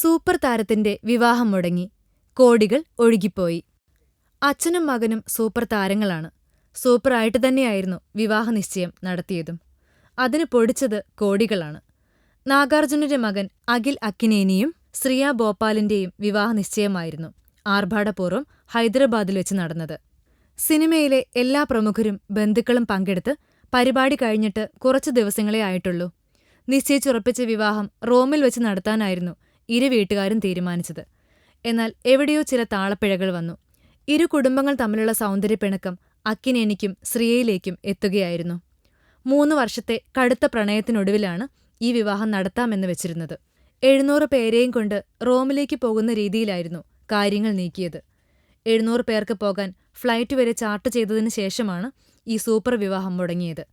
Super താരത്തിന്റെ വിവാഹം മുടങ്ങി. കോടികൾ ഒഴുകിപ്പോയി. അച്ഛനും മകനും സൂപ്പർ താരങ്ങളാണ്. സൂപ്പറായിട്ട് തന്നെയായിരുന്നു വിവാഹ നിശ്ചയം നടത്തിയതും. അതിന് പൊടിച്ചത് കോടികളാണ്. നാഗാർജുനന്റെ മകൻ അഖിൽ അക്കിനേനിയും ശ്രിയ വിവാഹ നിശ്ചയമായിരുന്നു ആർഭാടപൂർവം ഹൈദരാബാദിൽ വെച്ച് നടന്നത്. സിനിമയിലെ എല്ലാ പ്രമുഖരും ബന്ധുക്കളും പങ്കെടുത്ത് പരിപാടി കഴിഞ്ഞിട്ട് കുറച്ചു ദിവസങ്ങളേ ആയിട്ടുള്ളൂ. നിശ്ചയിച്ചുറപ്പിച്ച വിവാഹം റോമിൽ വെച്ച് നടത്താനായിരുന്നു ഇരു വീട്ടുകാരും തീരുമാനിച്ചത്. എന്നാൽ എവിടെയോ ചില താളപ്പിഴകൾ വന്നു. ഇരു കുടുംബങ്ങൾ തമ്മിലുള്ള സൗന്ദര്യപ്പിണക്കം അക്കിനേനിക്കും ശ്രീയയിലേക്കും എത്തുകയായിരുന്നു. മൂന്ന് വർഷത്തെ കടുത്ത പ്രണയത്തിനൊടുവിലാണ് ഈ വിവാഹം നടത്താമെന്ന് വെച്ചിരുന്നത്. എഴുന്നൂറ് പേരെയും കൊണ്ട് റോമിലേക്ക് പോകുന്ന രീതിയിലായിരുന്നു കാര്യങ്ങൾ നീക്കിയത്. എഴുന്നൂറ് പേർക്ക് പോകാൻ ഫ്ലൈറ്റ് വരെ ചാർട്ട് ചെയ്തതിനു ശേഷമാണ് ഈ സൂപ്പർ വിവാഹം മുടങ്ങിയത്.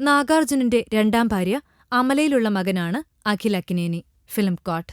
നാഗാർജുനന്റെ രണ്ടാം ഭാര്യ അമലയിലുള്ള മകനാണ് അഖിൽ അക്കിനേനി. Film court.